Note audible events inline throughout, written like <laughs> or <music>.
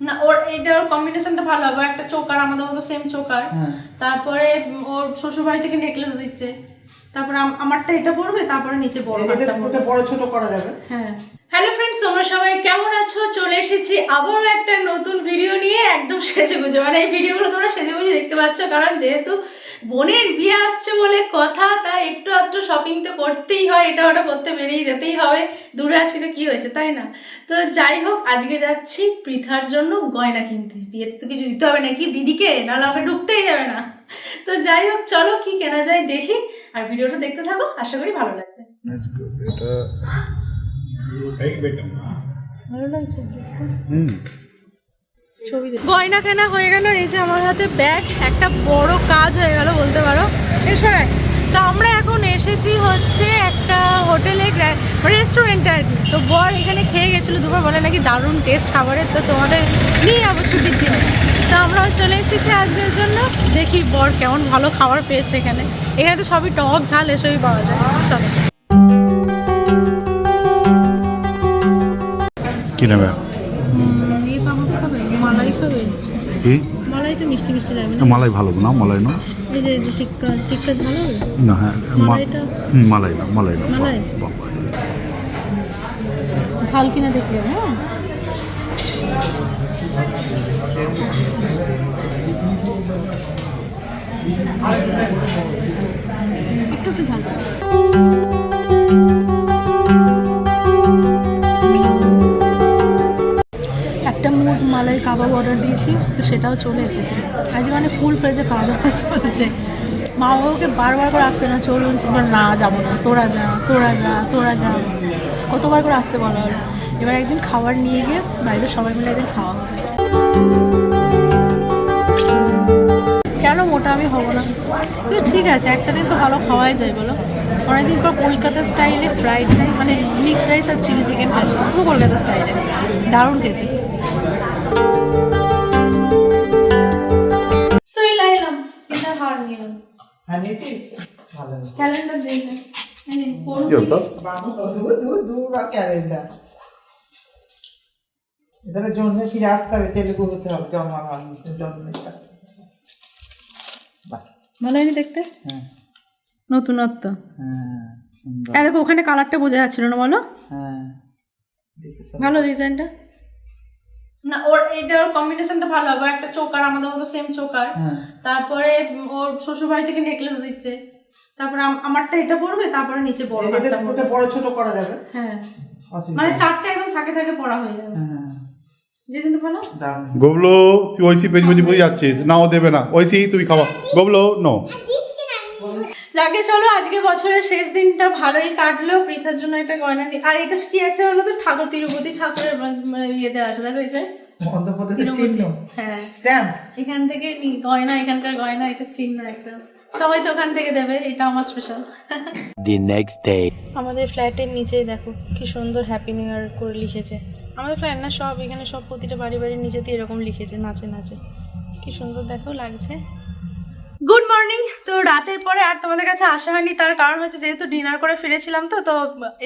না ওর এটার কম্বিনেশনটা ভালো হবে। একটা চোকার আমাদের মতো সেম চোকার হ্যাঁ। তারপরে ওর শ্বশুর বাড়ি থেকে নেকলেস দিচ্ছে। তারপরে আমারটা এটা পড়বে তারপরে নিচে বড় এটা পড়বে। বড় ছোট করা যাবে। হ্যাঁ। হ্যালো ফ্রেন্ডস তোমরা সবাই কেমন আছো? চলে এসেছি আবারও একটা নতুন ভিডিও নিয়ে। একদম সেজে গুজে মানে এই ভিডিওগুলো তোমরা সেজে গুজে দেখতে পাচ্ছ কারণ যেহেতু বোনের বিয়ে আসছে বলে কথা তাই একটু আধটু শপিং তো করতেই হয় এটা ওটা করতে বেরিয়ে যেতেই হবে। দূরে আছি তো কি হয়েছে তাই না? তো যাই হোক আজকে যাচ্ছি পৃথার জন্য গয়না কিনতে। বিয়েতে তো কিছু দিতে হবে নাকি? দিদিকে? নাহলে আমাকে ঢুকতেই যাবে না। তো যাই হোক চলো কি কেনা যায় দেখি। আর ভিডিওটা দেখতে থাকো আশা করি ভালো লাগবে। ভালো লাগছে গয়না কেনা হয়ে গেল এই যে আমার হাতে ব্যাগ একটা বড় কাজ হয়ে গেল বলতে পারো। এসো তো আমরা এখন এসেছি হচ্ছে একটা হোটেলে রেস্টুরেন্টে আর কি। তো বর এখানে খেয়ে গেছিল দুপুর বলে নাকি দারুণ টেস্ট খাবারের তো তোমাদের নিয়ে যাব ছুটির দিনে। তো আমরাও চলে এসেছি আজকের জন্য দেখি বর কেমন ভালো খাবার পেয়েছে এখানে। এখানে তো সবই টক ঝাল এসবই পাওয়া যায়। চলো। কি নেবে কি? মালাইটা মিষ্টি মিষ্টি লাগবে মালাই ভালো না? মালাই না? এই যে টিক্কা টিক্কা ঝাল না হ্যাঁ মালাইটা? মালাই না মালাই না মালাই? ঝাল কিনা দেখলে হ্যাঁ? একটু একটু ঝাল। মালাই কাবাব অর্ডার দিয়েছি, তো সেটাও চলে এসেছে। আজকে মানে ফুল ফ্রেজে খাওয়া দাওয়া <laughs> চলছে। মা বাবাকে বারবার করে আসছে না, চলুন না যাব না, তোরা যা তোরা যা তোরা যা। কতবার করে আসতে বলা হলো। এবার একদিন খাবার নিয়ে গিয়ে বাড়িতে সবাই মিলে একদিন খাওয়া হবে। কেন মোটা আমি হব না? কিন্তু ঠিক আছে, একটা দিন তো ভালো খাওয়াই যায়, বলো। অনেকদিন পর কলকাতা স্টাইলে ফ্রাইড রাইস মানে মিক্সড রাইস আর চিলি চিকেন খাচ্ছি। পুরো কলকাতা স্টাইলে দারুণ খেতে। নিলাম হ্যাঁ নিয়েছি। ভালো ক্যালেন্ডার কি হতো আর ক্যালেন্ডার। এদের জন্মে ফিরে আসতে হবে তেলেগু হতে হবে ভালো হয়নি দেখতে? হ্যাঁ। নতুনত্ব। হ্যাঁ দেখো ওখানে কালারটা বোঝা যাচ্ছিল না বলো। হ্যাঁ। ভালো ডিজাইনটা না ওর এটার কম্বিনেশনটা ভালো হবে। একটা চোকার আমাদের মতো সেম চোকার হ্যাঁ। তারপরে ওর শ্বশুর বাড়ি থেকে নেকলেস দিচ্ছে। তারপরে আম- আমারটা এটা পড়বে তারপরে নিচে বড় ওটা বড় ছোট করা যাবে? হ্যাঁ। মানে। চারটে একদম থাকে থাকে পড়া হয়ে যাবে। হ্যাঁ দারুণ। গোবলো তুই ঐসি পেজ বুঝি বুঝে যাচ্ছিস। না ও দেবে না। ঐসি তুই খাওয়া গোবলো নো যাকে চলো আজকে বছরের শেষ দিনটা ভালোই কাটলো পৃথার জন্য একটা গয়না আর এটা কি একটা বলো তো? ঠাকুর তিরুপতি ঠাকুরের মানে- মানে ইয়ে দেওয়া আছে দেখো এটা অন্ধ্রপ্রদেশের চিহ্ন। হ্যাঁ। স্ট্যাম্প এখান থেকে গয়না এখানকার গয়না এটা চিহ্ন একটা। সবাই তো ওখান থেকে দেবে এটা আমার স্পেশাল the next day. আমাদের ফ্ল্যাটের নিচেই দেখো কি সুন্দর হ্যাপি নিউ ইয়ার করে লিখেছে। আমাদের ফ্ল্যাট না সব এখানে সব প্রতিটা বাড়ি বাড়ির নিচেতে এরকম লিখেছে নাচে নাচে। কি সুন্দর দেখো লাগছে। গুড মর্নিং তো রাতের পরে আর তোমাদের কাছে আসা হয়নি, তার কারণ হচ্ছে যেহেতু ডিনার করে ফিরেছিলাম তো তো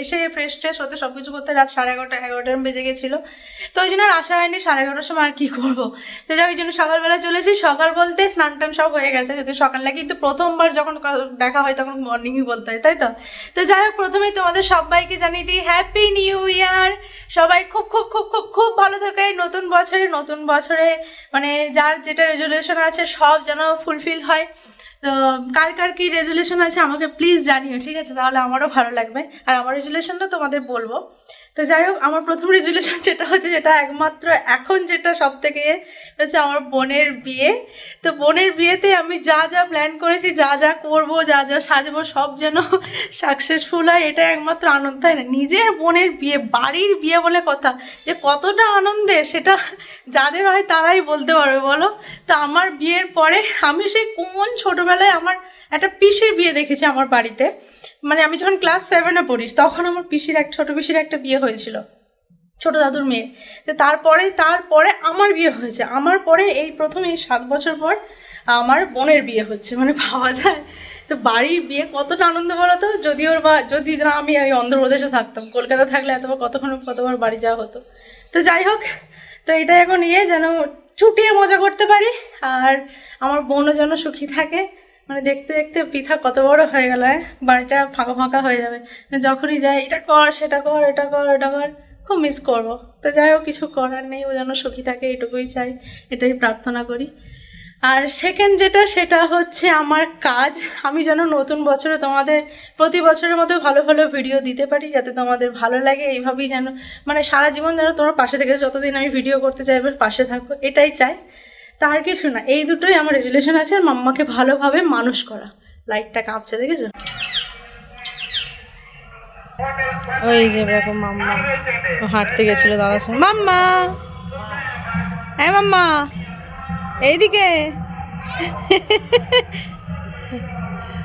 এসে ফ্রেশ ট্রেশ হতে সব কিছু করতে রাত সাড়ে এগারোটা, এগারোটার বেজে গেছিল। তো ওই জন্য আর আসা হয়নি, সাড়ে এগারোটার সময় আর কী করব? তো যাই ওই জন্য সকালবেলা চলেছি সকাল বলতে স্নান টান সব হয়ে গেছে যদি সকাল না কিন্তু প্রথমবার যখন দেখা হয় তখন মর্নিংই বলতে হয়, তাই তো? তো যাই হোক, প্রথমেই তোমাদের সবাইকে জানিয়ে দিই হ্যাপি নিউ ইয়ার সবাই খুব খুব খুব খুব খুব ভালো থাকে। নতুন বছরে নতুন বছরে মানে যার যেটা রেজলিউশন আছে সব যেন ফুলফিল হয়। তো, কার কার কি রেজুলেশন আছে আমাকে প্লিজ জানিও, ঠিক আছে? তাহলে আমারও ভালো লাগবে। আর আমার রেজুলেশনটা তোমাদের বলব। তো যাই হোক, আমার প্রথম রেজলিউশন <laughs> যেটা হচ্ছে, যেটা একমাত্র এখন যেটা সব থেকে হচ্ছে আমার বোনের বিয়ে। তো বোনের বিয়েতে আমি যা যা প্ল্যান করেছি, যা যা করব, যা যা সাজবো, সব যেন <laughs> সাকসেসফুল হয় এটা একমাত্র আনন্দ, তাই না? নিজের বোনের বিয়ে, বাড়ির বিয়ে বলে কথা, যে কতটা আনন্দের সেটা <laughs> যাদের হয় তারাই বলতে পারবে, বলো? তো আমার বিয়ের পরে আমি সেই কোন ছোটবেলায় আমার একটা পিসির বিয়ে দেখেছি আমার বাড়িতে। মানে আমি যখন ক্লাস সেভেনে পড়িস তখন আমার পিসির এক, ছোট পিসির একটা বিয়ে হয়েছিল। ছোট দাদুর মেয়ে। তো তারপরে তারপরে আমার বিয়ে হয়েছে। আমার পরে এই প্রথম এই সাত বছর পর আমার বোনের বিয়ে হচ্ছে। মানে ভাবা যায়। তো বাড়ির বিয়ে কতটা আনন্দ বলো তো? যদি ওর বা, যদি না আমি ওই অন্ধ্রপ্রদেশে থাকতাম। কলকাতা থাকলে এতবার কতক্ষণ কতবার বাড়ি যাওয়া হতো। তো যাই হোক, তো এটা এখন ইয়ে যেন ছুটিয়ে মজা করতে পারি। আর আমার বোনও যেন সুখী থাকে। মানে দেখতে দেখতে পিঠা কত বড় হয়ে গেল হ্যাঁ? বাড়িটা ফাঁকা ফাঁকা হয়ে যাবে। যখনই যাই, এটা কর, সেটা কর, এটা কর এটা কর, খুব মিস করব। তো যাই হোক, কিছু করার নেই, ও যেন সুখী থাকে, এটুকুই চাই, এটাই প্রার্থনা করি। আর সেকেন্ড যেটা, সেটা হচ্ছে আমার কাজ। আমি যেন নতুন বছরে তোমাদের প্রতি বছরের মতো ভালো ভালো ভিডিও দিতে পারি, যাতে তোমাদের ভালো লাগে, এইভাবেই যেন মানে সারা জীবন যেন তোমার পাশে থেকে, যতদিন আমি ভিডিও করতে চাইবে, পাশে থাকো এটাই চাই। তার কিছু না, এই দুটোই আমার রেজুলেশন আছে আর মাম্মাকে ভালোভাবে মানুষ করা। লাইটটা কাঁপছে, দেখেছ? ওই যে দেখো মাম্মা। ও হাঁটতে গেছিল দাদার সঙ্গে। মাম্মা! হ্যাঁ মাম্মা! এইদিকে।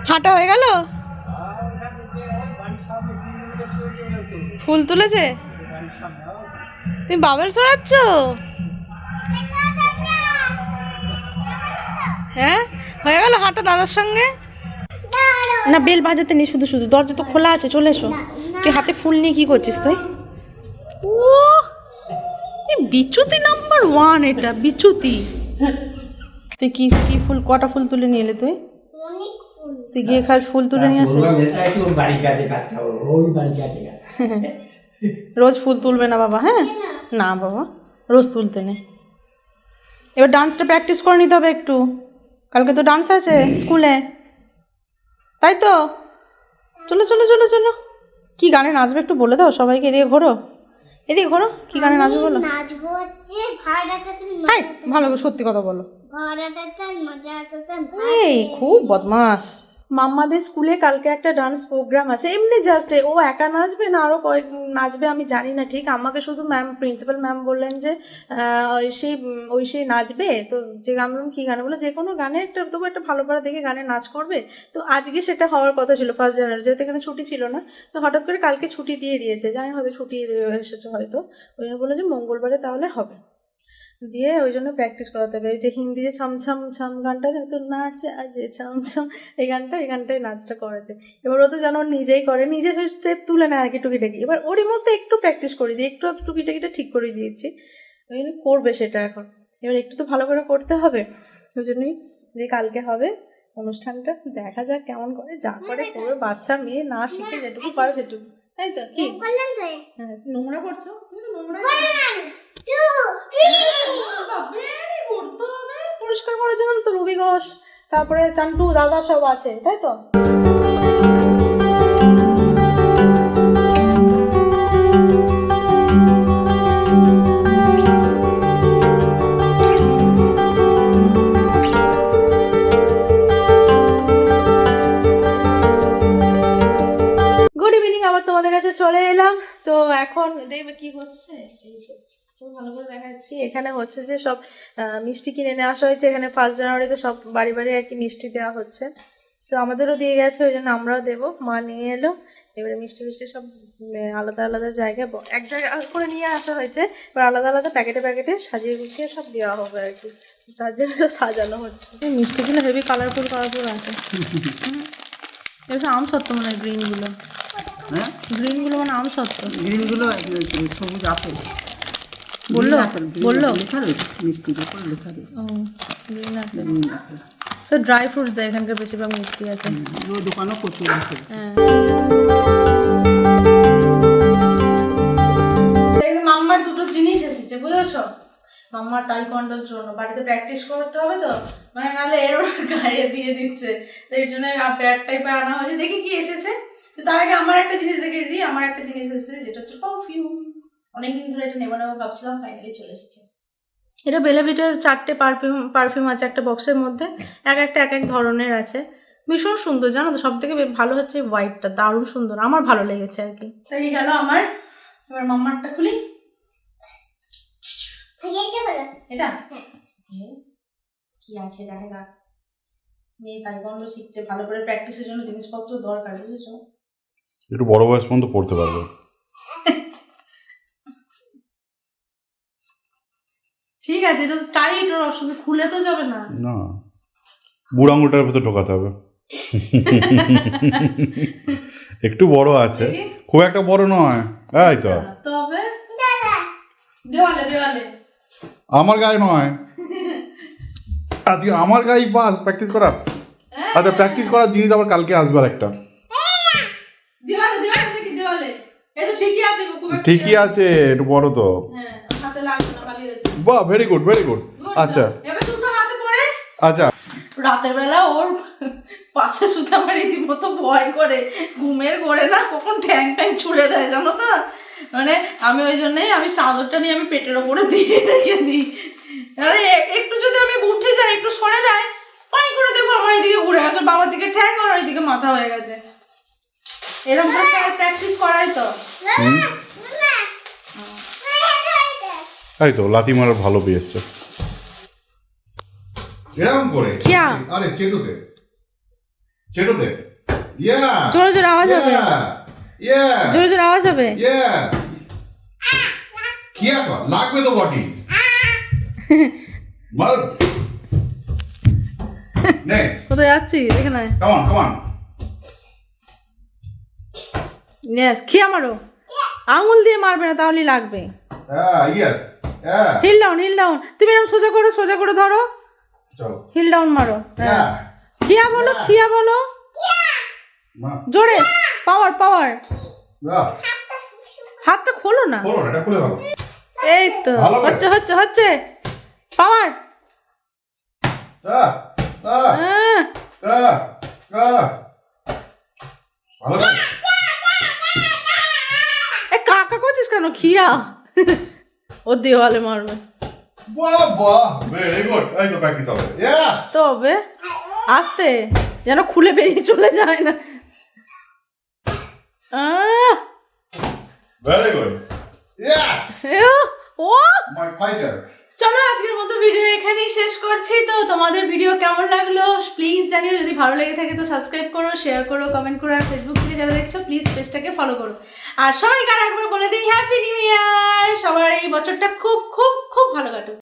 হাঁটা হয়ে গেল? ফুল তুলেছে? তুমি বাবেল সরাচ্ছ হ্যাঁ? হয়ে গেল হাঁটা দাদার সঙ্গে? না বেল বাজাতে নেই শুধু শুধু। দরজা তো খোলা আছে চলে এসো। তুই হাতে ফুল নিয়ে কি করছিস তুই? ও বিচ্যুতি নাম্বার ওয়ান এটা বিচ্যুতি। তুই কি কি ফুল কটা ফুল তুলে নিয়ে এলে তুই? তুই গিয়ে খাল ফুল তুলে নিয়ে আসিস? কাজ <laughs> রোজ ফুল তুলবে না বাবা হ্যাঁ? না। বাবা রোজ তুলতে নেই। এবার ডান্সটা প্র্যাকটিস করে নিতে হবে একটু। কালকে তো ডান্স আছে স্কুলে। তাই তো? চলো চলো চলো চলো। কি গানে নাচবে একটু বলে দাও সবাইকে এদিকে ঘোরো। এদিকে ঘোরো কি গানে নাচবে বলো। ভালো সত্যি কথা বলো। এই খুব বদমাস মাম্মাদের স্কুলে কালকে একটা ডান্স প্রোগ্রাম আছে। এমনি জাস্ট ও একা নাচবে না আরও কয়েক নাচবে আমি জানি না ঠিক। আমাকে শুধু ম্যাম প্রিন্সিপাল ম্যাম বললেন যে ওই উম, ওই সেই নাচবে। তো যে গান বললাম কী গানে? বলে যে কোনো গানে একটা তবু একটা ভালো পারা দেখে গানে নাচ করবে। তো আজকে সেটা হওয়ার কথা ছিল ফার্স্ট জানুয়ারি যেহেতু এখানে ছুটি ছিল না তো হঠাৎ করে কালকে ছুটি দিয়ে দিয়েছে। জানি হয়তো ছুটি এসেছে হয়তো। ওই জন্য বলে যে মঙ্গলবারে তাহলে হবে। দিয়ে ওই জন্য প্র্যাকটিস করাতে হবে। এই যে হিন্দি যে ছাম ছাম ছাম গানটা আছে তো নাচ আছে ছাম ছাম এই গানটা এই গানটাই নাচটা করেছে। এবার ও তো যেন ও নিজেই করে নিজে স্টেপ তুলে নেয় আর কি টুকিটাকি এবার ওরই মধ্যে একটু প্র্যাকটিস করে দিই একটু টুকিটাকিটা ঠিক করে দিয়েছি। ওই জন্য করবে সেটা এখন। এবার একটু তো ভালো করে করতে হবে ওই জন্যই যে কালকে হবে অনুষ্ঠানটা দেখা যাক কেমন করে যা করে করবে বাচ্চা মেয়ে না শিখে যেটুকু পারে সেটুকু। তাই তো? কি? হ্যাঁ নোংরা করছ? তুমি তো নোংরা গুড করার জন্য তো ঘোষ, তারপরে চান্টু দাদা সব আছে, তাই তো? ইভিনিং আবার তোমাদের কাছে চলে এলাম। তো এখন দেখবে কি হচ্ছে? ভালো করে দেখাচ্ছি। এখানে হচ্ছে যে সব মিষ্টি কিনে নিয়ে আসা হয়েছে। এখানে ফার্স্ট জানুয়ারিতে সব বাড়ি বাড়ি আর কি মিষ্টি দেওয়া হচ্ছে। তো আমাদেরও দিয়ে গেছে ওই জন্য আমরাও দেবো। মা নিয়ে এলো। এবারে মিষ্টি মিষ্টি সব আলাদা আলাদা জায়গায় এক জায়গায় করে নিয়ে আসা হয়েছে। এবার আলাদা আলাদা প্যাকেটে প্যাকেটে সাজিয়ে গুছিয়ে সব দেওয়া হবে আর কি। তার জন্য সব সাজানো হচ্ছে। এই মিষ্টিগুলো হেভি কালারফুল কালারফুল আছে। এবার আম সত্য মনে হয় গ্রিনগুলো হ্যাঁ? গ্রিনগুলো মানে আম সত্য। গ্রিনগুলো সবুজ আপেল বলল? বলল? লেখা রয়েছে মিষ্টির উপর লেখা রয়েছে। Green apple green apple so dry fruits দেয় এখানকার বেশিরভাগ মিষ্টি আছে। দোকানও প্রচুর আছে। হ্যাঁ। মাম্মার দুটো জিনিস এসেছে বুঝেছ? মাম্মার তাইকন্ডোর জন্য। বাড়িতে প্র্যাকটিস করতে হবে তো? মানে নাহলে এর ওর গায়ে দিয়ে দিচ্ছে। তো এই জন্য প্যাড টাইপের আনা হয়েছে। দেখি কি এসেছে। তো তার আগে আমার একটা জিনিস দেখে দিই। আমার একটা জিনিস এসেছে যেটা হচ্ছে পারফিউম অনেকদিন ধরে এটা নেব নেব ভাবছিলাম ফাইনালি চলে এসেছে। এটা বেলাভিটার চারটে পারফিউম পারফিউম আছে একটা বক্সের মধ্যে এক একটা এক এক ধরনের আছে। ভীষণ সুন্দর জানো তো সব থেকে ভালো হচ্ছে হোয়াইটটা দারুণ সুন্দর আমার ভালো লেগেছে আর কি। তাই এই গেল আমার এবার মাম্মারটা খুলি। এটা? Okay. কি আছে দেখা যাক। মেয়ে তাই তাইকন্ড শিখছে ভালো করে প্র্যাকটিসের জন্য জিনিসপত্র দরকার বুঝেছ? একটু বড় বয়স পর্যন্ত পড়তে পারবে। আছে এটা তো টাইট ওর অসুবিধা খুলে তো যাবে না। না। বুড়ো আঙুলটার ভেতর ঢোকাতে হবে। একটু বড় আছে। খুব একটা বড় নয়। এই তো। তবে? দেওয়ালে দেওয়ালে। আমার গায়ে নয়। <laughs> আর তুই আমার গায়ে বাস প্র্যাকটিস করা? আচ্ছা প্র্যাকটিস করার জিনিস আবার কালকে আসবে আর একটা। দেওয়ালে দেওয়ালে দেখি দেওয়ালে এই তো ঠিকই আছে একটা বড় তো। হ্যাঁ বাহ ভেরি গুড ভেরি গুড আচ্ছা। আচ্ছা। রাতের বেলা ওর পাশে শুতে আমার রীতিমতো ভয় করে ঘুমের করে না কখন ঠ্যাং ফ্যাং ছুড়ে দেয় জানো তো? মানে আমি ওই জন্যই আমি চাদরটা নিয়ে আমি পেটের ওপরে দিয়ে রেখে দিই। আরে এ- একটু যদি আমি উঠে যাই একটু সরে যাই পাই করে দেখব আমার এইদিকে ঘুরে গেছে বাবার দিকে ঠ্যাং আর ওইদিকে মাথা হয়ে গেছে। এরকম করে প্র্যাকটিস করাই তো। তাই তো লাথি মারার ভালো পেয়েছে এরকম করে? আরে চেটুতে। চেটুতে। ইয়া। জোরে জোরে আওয়াজ হবে। ইয়া। জোরে জোরে আওয়াজ হবে। ইয়েস কিয়া কর লাগবে তো বডি। মার। <laughs> নে। কোথায় যাচ্ছি দেখে নাই come on come on yes খেয়ে আমারও? আঙুল দিয়ে মারবে না তাহলেই লাগবে। হ্যাঁ হ্যাঁ। হিল ডাউন হিল ডাউন তুমি এরকম সোজা করো সোজা করে ধরো। হিল ডাউন মারো হ্যাঁ। হ্যাঁ খিয়া বলো খিয়া বলো? জোরে। পাওয়ার পাওয়ার হাতটা খোলো না। এই তো। হচ্ছে হচ্ছে হচ্ছে। পাওয়ার ভালো করে। এ কাকা করছিস কেন? খিয়া। ও দেওয়ালে মারবে। তবে আসতে যেন খুলে বেরিয়ে চলে যায় না। গুড ইয়েস এও, ও! মাই ফাইটার চলো, আজকের মতো ভিডিও এখানেই শেষ করছি। তো তোমাদের ভিডিও কেমন লাগল? প্লিজ জানিও, যদি ভালো লেগে থাকে তো সাবস্ক্রাইব করো শেয়ার করো কমেন্ট করো, আর ফেসবুক থেকে যারা দেখছ প্লিজ পেজটাকে ফলো করো। আর সবাইকে আর একবার বলে দিই হ্যাপি নিউ ইয়ার সবার এই বছরটা খুব খুব খুব ভালো কাটুক।